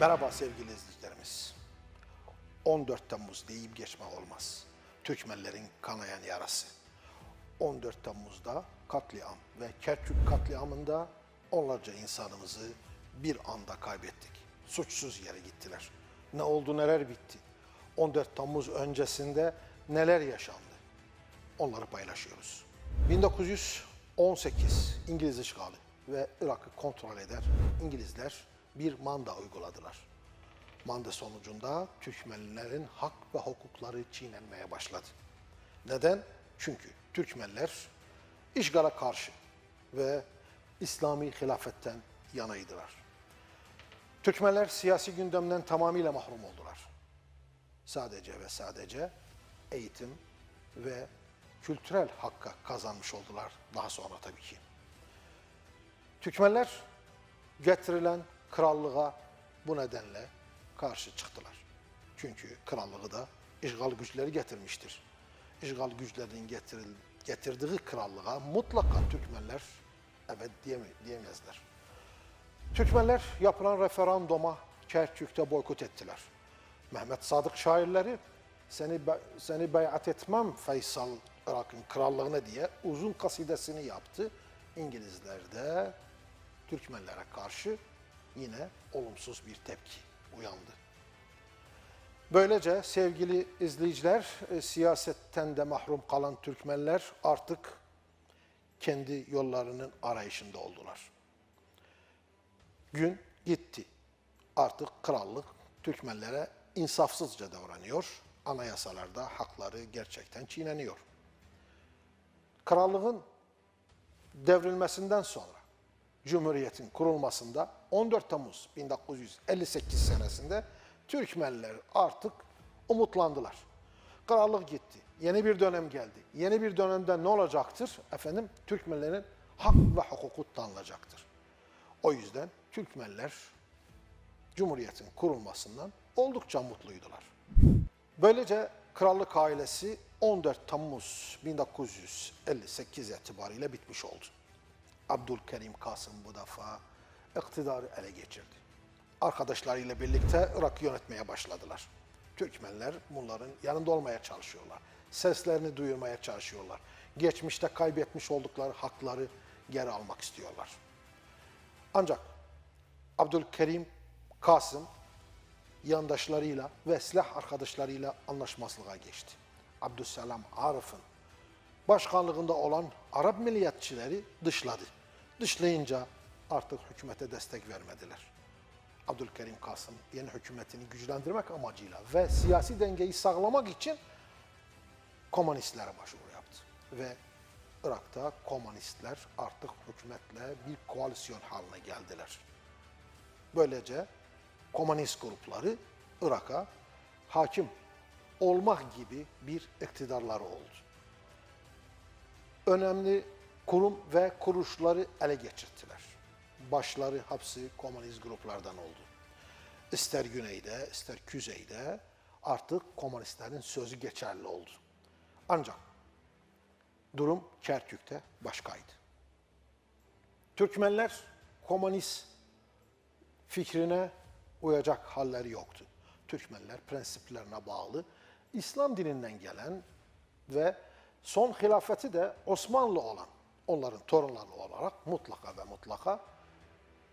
Merhaba sevgili izleyicilerimiz. 14 Temmuz deyip geçmek olmaz. Türkmenlerin kanayan yarası. 14 Temmuz'da katliam ve Kerkük katliamında onlarca insanımızı bir anda kaybettik. Suçsuz yere gittiler. Ne oldu neler bitti. 14 Temmuz öncesinde neler yaşandı. Onları paylaşıyoruz. 1918 İngiliz işgali ve Irak'ı kontrol eder İngilizler bir manda uyguladılar. Manda sonucunda Türkmenlerin hak ve hukukları çiğnenmeye başladı. Neden? Çünkü Türkmenler işgala karşı ve İslami hilafetten yanaydılar. Türkmenler siyasi gündemden tamamıyla mahrum oldular. Sadece ve sadece eğitim ve kültürel hakka kazanmış oldular daha sonra tabii ki. Türkmenler getirilen krallığa bu nedenle karşı çıktılar. Çünkü krallığı da işgal güçleri getirmiştir. İşgal güçlerinin getiril, getirdiği krallığa mutlaka Türkmenler evet diyeme, diyemezler. Türkmenler yapılan referanduma Kerkük'te boykot ettiler. Mehmet Sadık şairleri seni seni beyat etmem Faysal Irak'ın krallığına diye uzun kasidesini yaptı. İngilizler de Türkmenlere karşı yine olumsuz bir tepki uyandı. Böylece sevgili izleyiciler, e, siyasetten de mahrum kalan Türkmenler artık kendi yollarının arayışında oldular. Gün gitti. Artık krallık Türkmenlere insafsızca davranıyor. Anayasalarda hakları gerçekten çiğneniyor. Krallığın devrilmesinden sonra Cumhuriyet'in kurulmasında 14 Temmuz 1958 senesinde Türkmenler artık umutlandılar. Krallık gitti. Yeni bir dönem geldi. Yeni bir dönemde ne olacaktır? Efendim Türkmenlerin hak ve hukuku tanınacaktır. O yüzden Türkmenler Cumhuriyet'in kurulmasından oldukça mutluydular. Böylece krallık ailesi 14 Temmuz 1958 itibariyle bitmiş oldu. Abdülkerim Kasım bu defa iktidarı ele geçirdi. Arkadaşlarıyla birlikte Irak'ı yönetmeye başladılar. Türkmenler bunların yanında olmaya çalışıyorlar. Seslerini duyurmaya çalışıyorlar. Geçmişte kaybetmiş oldukları hakları geri almak istiyorlar. Ancak Abdülkerim Kasım yandaşlarıyla ve silah arkadaşlarıyla anlaşmazlığa geçti. Abdüsselam Arif'in başkanlığında olan Arap milliyetçileri dışladı. Dışlayınca artık hükümete destek vermediler. Abdülkerim Kasım yeni hükümetini güçlendirmek amacıyla ve siyasi dengeyi sağlamak için komünistlere başvuru yaptı. Ve Irak'ta komünistler artık hükümetle bir koalisyon haline geldiler. Böylece komünist grupları Irak'a hakim olmak gibi bir iktidarları oldu. Önemli kurum ve kuruluşları ele geçirdiler. Başları hepsi komünist gruplardan oldu. İster güneyde, ister kuzeyde artık komünistlerin sözü geçerli oldu. Ancak durum Kerkük'te başkaydı. Türkmenler komünist fikrine uyacak halleri yoktu. Türkmenler prensiplerine bağlı, İslam dininden gelen ve son hilafeti de Osmanlı olan onların torunları olarak mutlaka ve mutlaka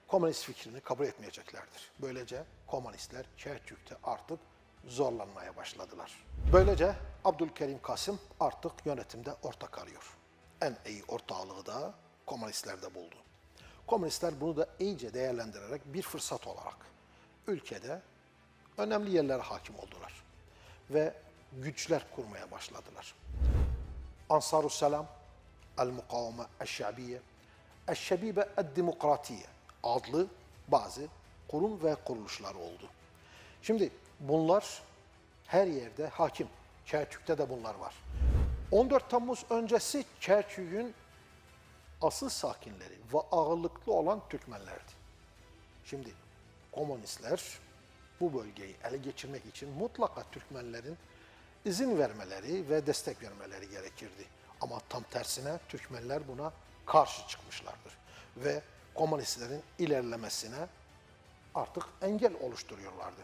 komünist fikrini kabul etmeyeceklerdir. Böylece komünistler Kerkük'te artık zorlanmaya başladılar. Böylece Abdülkerim Kasım artık yönetimde ortak arıyor. En iyi ortağlığı da komünistlerde buldu. Komünistler bunu da iyice değerlendirerek bir fırsat olarak ülkede önemli yerlere hakim oldular ve güçler kurmaya başladılar. Ansarus Selam, Mukaveme Eşşabiye, Eşşebibe Demokratiye adlı bazı kurum ve kuruluşlar oldu. Şimdi bunlar her yerde hakim. Kerkük'te de bunlar var. 14 Temmuz öncesi Kerkük'ün asıl sakinleri ve ağırlıklı olan Türkmenlerdi. Şimdi komünistler bu bölgeyi ele geçirmek için mutlaka Türkmenlerin izin vermeleri ve destek vermeleri gerekirdi. Ama tam tersine Türkmenler buna karşı çıkmışlardır. Ve komünistlerin ilerlemesine artık engel oluşturuyorlardı.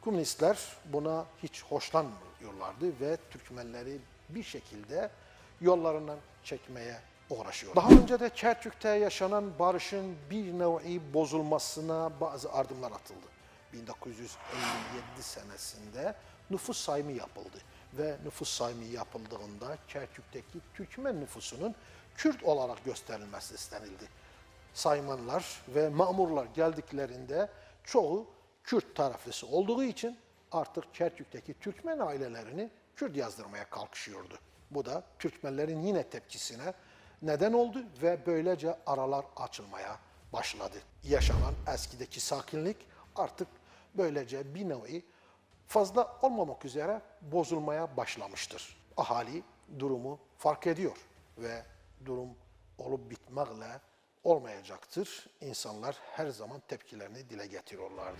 Komünistler buna hiç hoşlanmıyorlardı ve Türkmenleri bir şekilde yollarından çekmeye uğraşıyor. Daha önce de Kerkük'te yaşanan barışın bir nevi bozulmasına bazı adımlar atıldı. 1957 senesinde nüfus sayımı yapıldı ve nüfus sayımı yapıldığında Kerkük'teki Türkmen nüfusunun Kürt olarak gösterilmesi istenildi. Saymanlar ve mamurlar geldiklerinde çoğu Kürt taraflısı olduğu için artık Kerkük'teki Türkmen ailelerini Kürt yazdırmaya kalkışıyordu. Bu da Türkmenlerin yine tepkisine neden oldu ve böylece aralar açılmaya başladı. Yaşanan eskideki sakinlik artık böylece bir nevi fazla olmamak üzere bozulmaya başlamıştır. Ahali durumu fark ediyor ve durum olup bitmekle olmayacaktır. İnsanlar her zaman tepkilerini dile getiriyorlardı.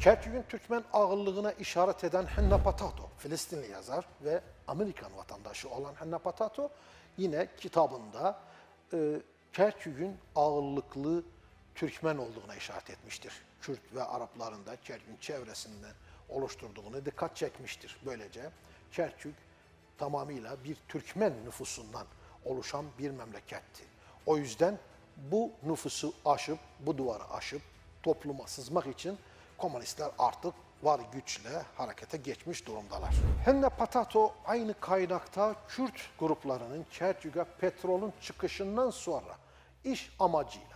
Kerkük'ün Türkmen ağırlığına işaret eden Henna Patato, Filistinli yazar ve Amerikan vatandaşı olan Henna Patato yine kitabında e, Kerkük'ün ağırlıklı Türkmen olduğuna işaret etmiştir. Kürt ve Arapların da Kerkük'ün çevresinden oluşturduğunu dikkat çekmiştir. Böylece Kerkük tamamıyla bir Türkmen nüfusundan oluşan bir memleketti. O yüzden bu nüfusu aşıp, bu duvarı aşıp topluma sızmak için komünistler artık var güçle harekete geçmiş durumdalar. Henne Patato aynı kaynakta Kürt gruplarının Kerkük'e petrolün çıkışından sonra iş amacıyla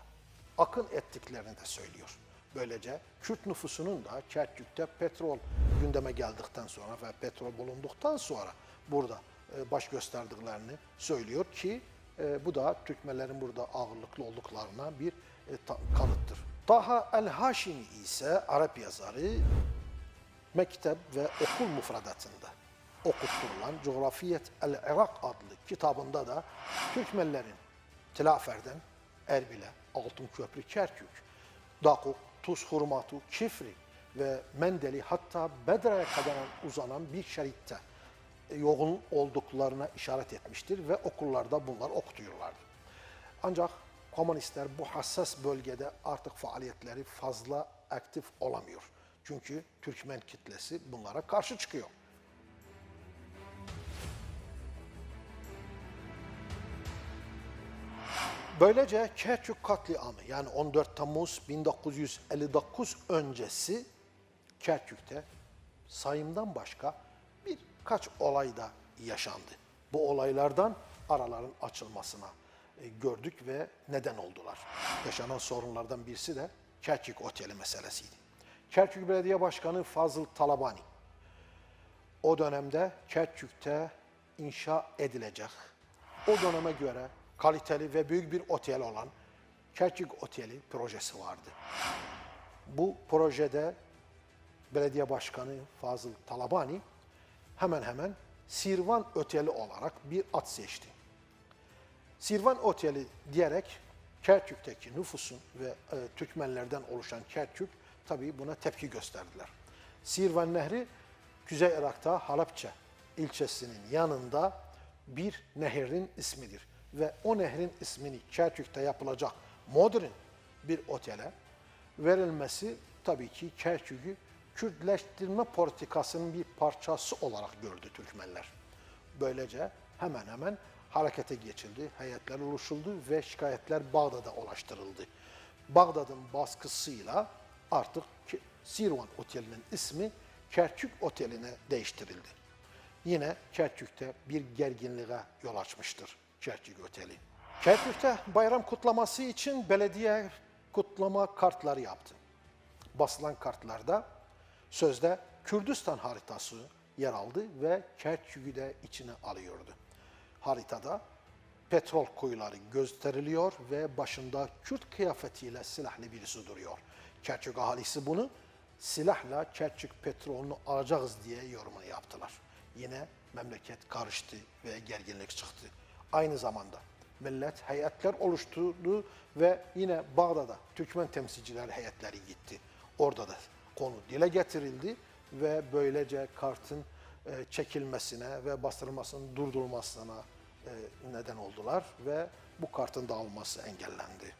akın ettiklerini de söylüyor. Böylece Kürt nüfusunun da Kerkük'te petrol gündeme geldikten sonra ve petrol bulunduktan sonra burada e, baş gösterdiklerini söylüyor ki e, bu da Türkmenlerin burada ağırlıklı olduklarına bir e, kanıttır. Taha el-Haşimi ise Arap yazarı mektep ve okul müfredatında okutturulan Coğrafiyet el-Irak adlı kitabında da Türkmenlerin Tilafer'den Erbil'e, Altınköprü, Kerkük, Dakuk, Tuz Hurmatu, Kifri ve Mendeli hatta Bedre'ye kadar uzanan bir şeritte yoğun olduklarına işaret etmiştir ve okullarda bunlar okutuyorlardı. Ancak komünistler bu hassas bölgede artık faaliyetleri fazla aktif olamıyor. Çünkü Türkmen kitlesi bunlara karşı çıkıyor. Böylece Kerkük katliamı yani 14 Temmuz 1959 öncesi Kerkük'te sayımdan başka birkaç olay da yaşandı. Bu olaylardan araların açılmasına e, gördük ve neden oldular. Yaşanan sorunlardan birisi de Kerkük Oteli meselesiydi. Kerkük Belediye Başkanı Fazıl Talabani o dönemde Kerkük'te inşa edilecek, o döneme göre kaliteli ve büyük bir otel olan Kerkük Oteli projesi vardı. Bu projede belediye başkanı Fazıl Talabani hemen hemen Sirvan Oteli olarak bir ad seçti. Sirvan Oteli diyerek Kerkük'teki nüfusun ve e, Türkmenlerden oluşan Kerkük tabii buna tepki gösterdiler. Sirvan Nehri Kuzey Irak'ta Halepçe ilçesinin yanında bir nehrin ismidir. Ve o nehrin ismini Kerkük'te yapılacak modern bir otele verilmesi tabii ki Kerkük'ü Kürtleştirme politikasının bir parçası olarak gördü Türkmenler. Böylece hemen hemen harekete geçildi, heyetler oluşuldu ve şikayetler Bağdat'a ulaştırıldı. Bağdat'ın baskısıyla artık Sirvan Oteli'nin ismi Kerkük Oteli'ne değiştirildi. Yine Kerkük'te bir gerginliğe yol açmıştır Kerkük Oteli. Kerkük'te bayram kutlaması için belediye kutlama kartları yaptı. Basılan kartlarda sözde Kürdistan haritası yer aldı ve Kerkük'ü de içine alıyordu. Haritada petrol kuyuları gösteriliyor ve başında Kürt kıyafetiyle silahlı birisi duruyor. Kerkük ahalisi bunu silahla Kerkük petrolünü alacağız diye yorumunu yaptılar. Yine memleket karıştı ve gerginlik çıktı. Aynı zamanda millet heyetler oluşturdu ve yine Bağdat'a Türkmen temsilciler heyetleri gitti. Orada da konu dile getirildi ve böylece kartın e, çekilmesine ve bastırılmasının durdurulmasına e, neden oldular ve bu kartın dağılması engellendi.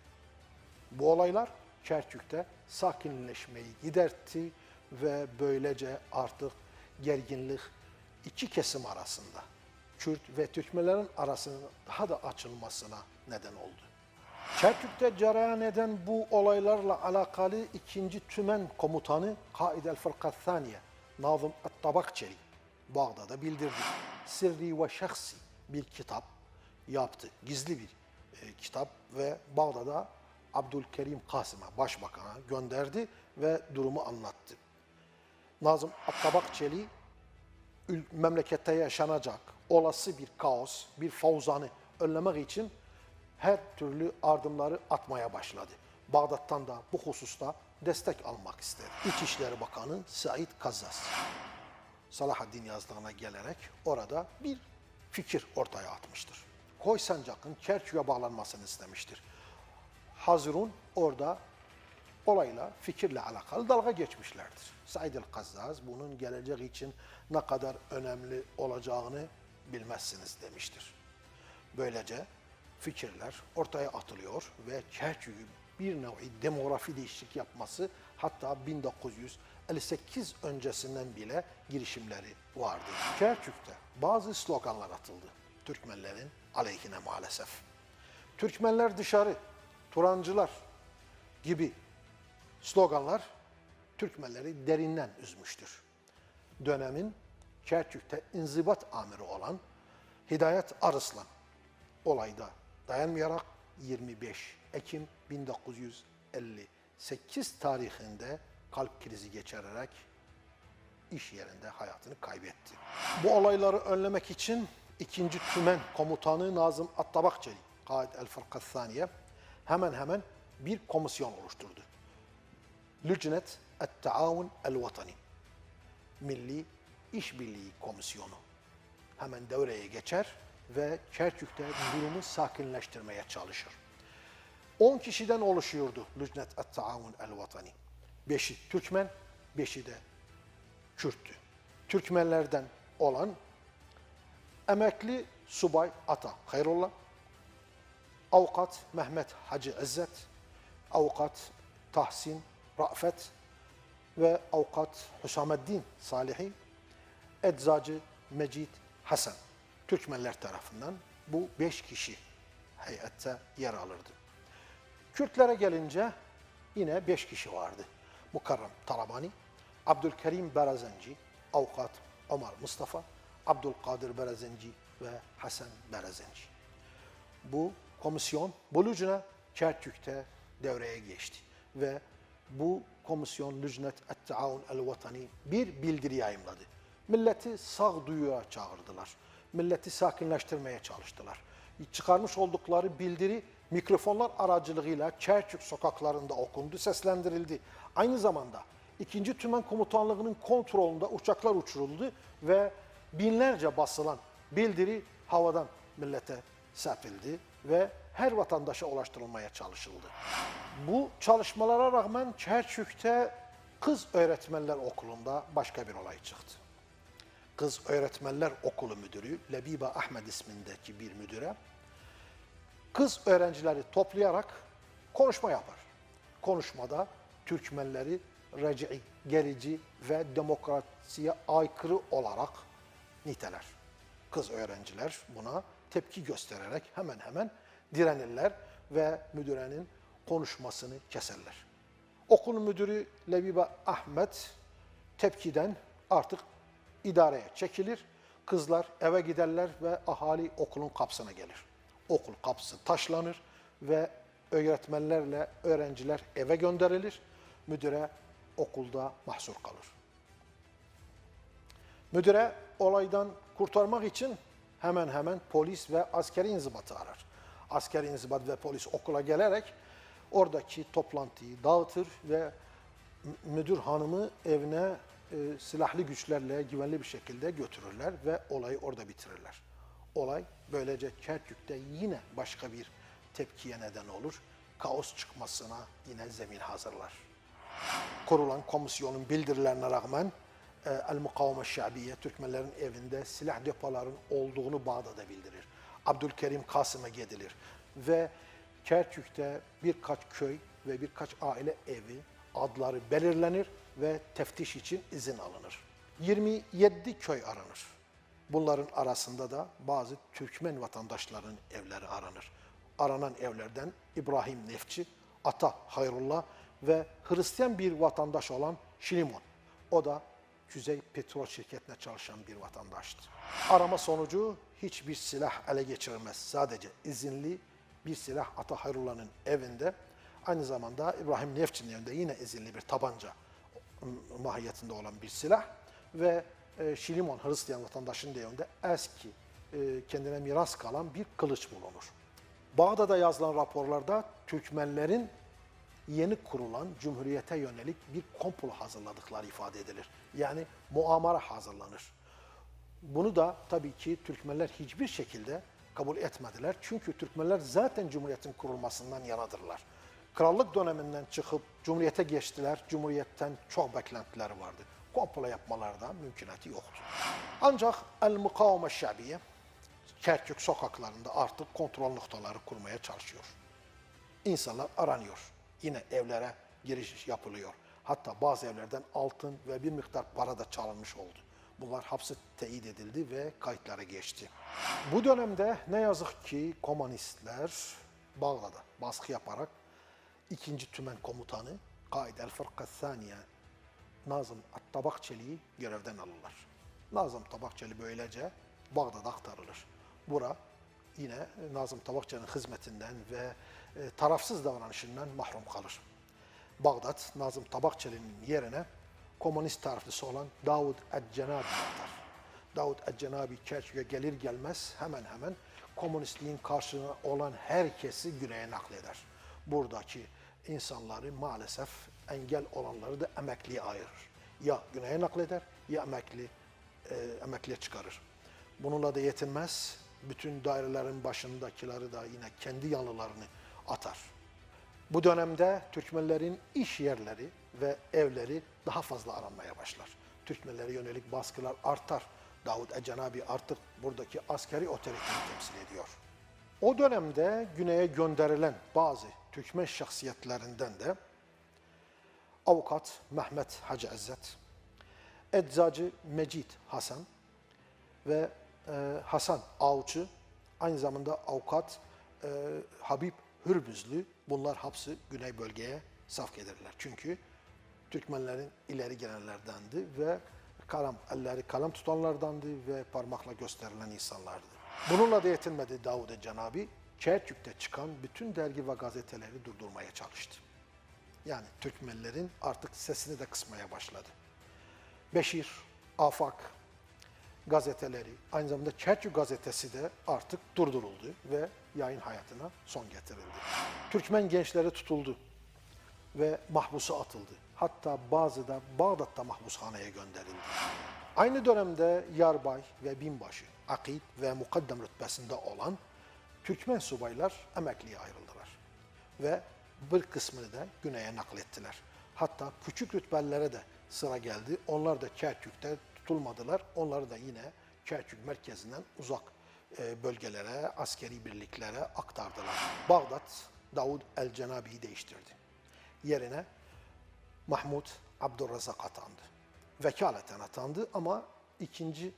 Bu olaylar Kerkük'te sakinleşmeyi gidertti ve böylece artık gerginlik iki kesim arasında, Kürt ve Türkmenlerin arasının daha da açılmasına neden oldu. Kerkük'te cereyan eden bu olaylarla alakalı ikinci tümen komutanı Kaid el Fırkathaniye, Nazım Attabakçeli, Bağdat'a bildirdi. Sirri ve şahsi bir kitap yaptı. Gizli bir e, kitap ve Bağdat'a Abdülkerim Kasım'a, başbakana gönderdi ve durumu anlattı. Nazım Attabakçeli memlekette yaşanacak olası bir kaos, bir favzanı önlemek için her türlü ardımları atmaya başladı. Bağdat'tan da bu hususta destek almak istedi. İçişleri Bakanı Said Kazzaz, Salahaddin yazlığına gelerek orada bir fikir ortaya atmıştır. Koy Sancak'ın Kerkük'e bağlanmasını istemiştir. Hazırun orada olayla, fikirle alakalı dalga geçmişlerdir. Said el-Kazzaz bunun gelecek için ne kadar önemli olacağını bilmezsiniz demiştir. Böylece fikirler ortaya atılıyor ve Kerkük'ü bir nevi demografi değişiklik yapması hatta 1958 öncesinden bile girişimleri vardı. Kerkük'te bazı sloganlar atıldı Türkmenlerin aleyhine maalesef. Türkmenler dışarı, Turancılar gibi sloganlar Türkmenleri derinden üzmüştür. Dönemin Kerkük'te inzibat amiri olan Hidayet Arıslan olayda dayanmayarak 25 Ekim 1958 tarihinde kalp krizi geçirerek iş yerinde hayatını kaybetti. Bu olayları önlemek için ikinci tümen komutanı Nazım Attabakçeli, Kaid El Fırkathaniye hemen hemen bir komisyon oluşturdu. Lücnet Et-Taavun El-Vatani, Milli İşbirliği Komisyonu hemen devreye geçer ve Kerkük'te durumu sakinleştirmeye çalışır. 10 kişiden oluşuyordu Lücnet Et-Taavun El-Vatani. Beşi Türkmen, beşi de Kürttü. Türkmenlerden olan emekli subay Ata Hayrullah, avukat Mehmet Hacı İzzet, avukat Tahsin Rafet ve avukat Hüsameddin Salihi, eczacı Mecid Hasan. Türkmenler tarafından bu beş kişi heyette yer alırdı. Kürtlere gelince yine beş kişi vardı. Mukarrem Talabani, Abdülkerim Berazenci, avukat Ömer Mustafa, Abdülkadir Berazenci ve Hasan Berazenci. Bu komisyon Bolucuna Kerkük'te devreye geçti ve bu komisyon Lücnet Et-Taavun El-Vatani bir bildiri yayımladı. Milleti sağduyuya çağırdılar. Milleti sakinleştirmeye çalıştılar. Çıkarmış oldukları bildiri mikrofonlar aracılığıyla Kerkük sokaklarında okundu, seslendirildi. Aynı zamanda ikinci Tümen Komutanlığı'nın kontrolünde uçaklar uçuruldu ve binlerce basılan bildiri havadan millete serpildi ve her vatandaşa ulaştırılmaya çalışıldı. Bu çalışmalara rağmen Kerkük'te Kız Öğretmenler Okulu'nda başka bir olay çıktı. Kız Öğretmenler Okulu Müdürü Lebiba Ahmed ismindeki bir müdüre kız öğrencileri toplayarak konuşma yapar. Konuşmada Türkmenleri reci'i, gerici ve demokrasiye aykırı olarak niteler. Kız öğrenciler buna tepki göstererek hemen hemen direnirler ve müdürenin konuşmasını keserler. Okul müdürü Lebiba Ahmet tepkiden artık idareye çekilir. Kızlar eve giderler ve ahali okulun kapısına gelir. Okul kapısı taşlanır ve öğretmenlerle öğrenciler eve gönderilir. Müdüre okulda mahsur kalır. Müdüre olaydan kurtarmak için hemen hemen polis ve askeri inzibatı arar. Askeri inzibat ve polis okula gelerek oradaki toplantıyı dağıtır ve müdür hanımı evine e, silahlı güçlerle güvenli bir şekilde götürürler ve olayı orada bitirirler. Olay böylece Kerkük'te yine başka bir tepkiye neden olur. Kaos çıkmasına yine zemin hazırlar kurulan komisyonun bildirilerine rağmen e, El Mukaveme Şabiye Türkmenlerin evinde silah depoların olduğunu Bağdat'a bildirir. Abdülkerim Kasım'a gidilir. Ve Kerkük'te birkaç köy ve birkaç aile evi adları belirlenir ve teftiş için izin alınır. 27 köy aranır. Bunların arasında da bazı Türkmen vatandaşların evleri aranır. Aranan evlerden İbrahim Nefçi, Ata Hayrullah ve Hristiyan bir vatandaş olan Şilimon. O da Küzey Petrol Şirketi'ne çalışan bir vatandaştı. Arama sonucu hiçbir silah ele geçirilmez. Sadece izinli bir silah Ata Hayrullah'ın evinde. Aynı zamanda İbrahim Nefçi'nin evinde yine izinli bir tabanca mahiyetinde olan bir silah ve e, Şilimon Hristiyan vatandaşının da evinde eski e, kendine miras kalan bir kılıç bulunur. Bağdat'a yazılan raporlarda Türkmenlerin yeni kurulan cumhuriyete yönelik bir komplo hazırladıkları ifade edilir. Yani muamara hazırlanır. Bunu da tabii ki Türkmenler hiçbir şekilde kabul etmediler. Çünkü Türkmenler zaten Cumhuriyet'in kurulmasından yanadırlar. Krallık döneminden çıkıp Cumhuriyet'e geçtiler. Cumhuriyet'ten çok beklentileri vardı. Komplo yapmalarda mümkünatı yoktu. Ancak El-Mukaveme Şabiye Kerkük sokaklarında artık kontrol noktaları kurmaya çalışıyor. İnsanlar aranıyor. Yine evlere giriş yapılıyor. Hatta bazı evlerden altın ve bir miktar para da çalınmış oldu. Bunlar hapse teyit edildi ve kayıtlara geçti. Bu dönemde ne yazık ki komünistler Bağdat'a baskı yaparak ikinci tümen komutanı Kaid el-Fırka Saniye Nazım Tabakçeli'yi görevden alırlar. Nazım Tabakçeli böylece Bağdat'a aktarılır. Bura yine Nazım Tabakçı'nın hizmetinden ve e, tarafsız davranışından mahrum kalır. Bağdat, Nazım Tabakçı'nın yerine komünist tariflisi olan Davud Eccenabi atar. Davud Kerkük'e gelir gelmez hemen hemen komünistliğin karşısına olan herkesi güneye nakleder. Buradaki insanları maalesef engel olanları da emekliye ayırır. Ya güneye nakleder ya emekli e, emekliye çıkarır. Bununla da yetinmez. Bütün dairelerin başındakileri da yine kendi yanlılarını atar. Bu dönemde Türkmenlerin iş yerleri ve evleri daha fazla aranmaya başlar. Türkmenlere yönelik baskılar artar. Davud Ecenabi artık buradaki askeri otoriteyi temsil ediyor. O dönemde güneye gönderilen bazı Türkmen şahsiyetlerinden de avukat Mehmet Hacı İzzet, eczacı Mecit Hasan ve e, Hasan Avcı, aynı zamanda avukat e, Habib Hürbüzlü bunlar hapsi Güney bölgeye safk ederler. Çünkü Türkmenlerin ileri gelenlerdendi ve kalem, elleri kalem tutanlardandı ve parmakla gösterilen insanlardı. Bununla da yetinmedi Davud Cenabi, Kerkük'te çıkan bütün dergi ve gazeteleri durdurmaya çalıştı. Yani Türkmenlerin artık sesini de kısmaya başladı. Beşir, Afak gazeteleri, aynı zamanda Kerkük gazetesi de artık durduruldu ve yayın hayatına son getirildi. Türkmen gençleri tutuldu ve mahpusa atıldı. Hatta bazı da Bağdat'ta mahpushaneye gönderildi. Aynı dönemde yarbay ve binbaşı, akid ve mukaddem rütbesinde olan Türkmen subaylar emekliye ayrıldılar. Ve bir kısmını da güneye naklettiler. Hatta küçük rütbelilere de sıra geldi. Onlar da Kerkük'te tutulmadılar. Onları da yine Kerkük merkezinden uzak e, bölgelere, askeri birliklere aktardılar. Bağdat, Davud el-Cenabi'yi değiştirdi. Yerine Mahmud Abdurrazak atandı. Vekaleten atandı ama ikinci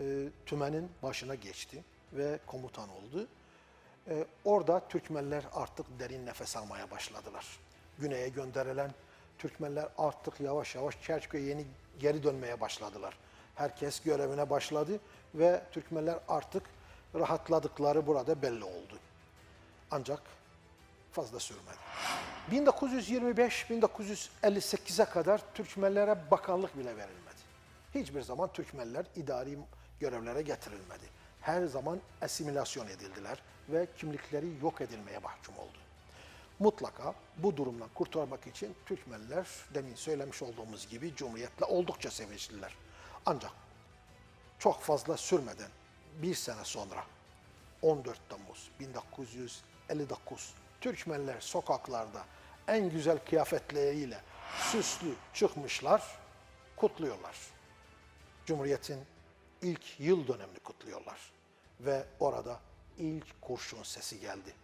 e, tümenin başına geçti ve komutan oldu. E, orada Türkmenler artık derin nefes almaya başladılar. Güney'e gönderilen Türkmenler artık yavaş yavaş Kerkük'e yeni geri dönmeye başladılar. Herkes görevine başladı ve Türkmenler artık rahatladıkları burada belli oldu. Ancak fazla sürmedi. 1925-1958'e kadar Türkmenlere bakanlık bile verilmedi. Hiçbir zaman Türkmenler idari görevlere getirilmedi. Her zaman asimilasyon edildiler ve kimlikleri yok edilmeye mahkum oldu. Mutlaka bu durumdan kurtarmak için Türkmenler demin söylemiş olduğumuz gibi Cumhuriyet'le oldukça sevinçliler. Ancak çok fazla sürmeden bir sene sonra 14 Temmuz 1959 Türkmenler sokaklarda en güzel kıyafetleriyle süslü çıkmışlar, kutluyorlar. Cumhuriyet'in ilk yıl dönemini kutluyorlar. Ve orada ilk kurşun sesi geldi.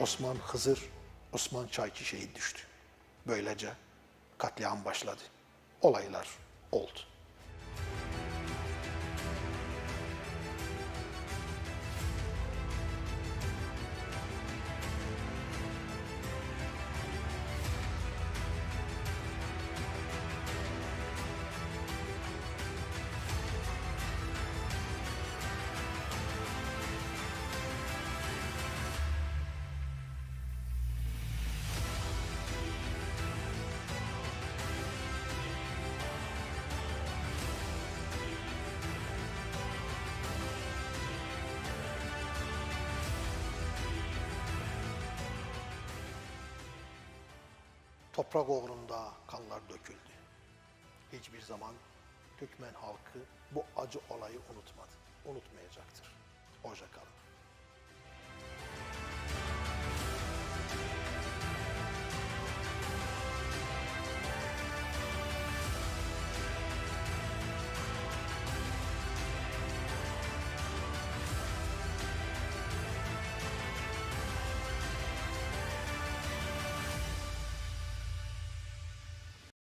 Osman Hızır, Osman Çayçı şehit düştü. Böylece katliam başladı. Olaylar oldu. Toprak uğrunda kanlar döküldü. Hiçbir zaman Türkmen halkı bu acı olayı unutmadı. Unutmayacaktır. Hoşça kalın.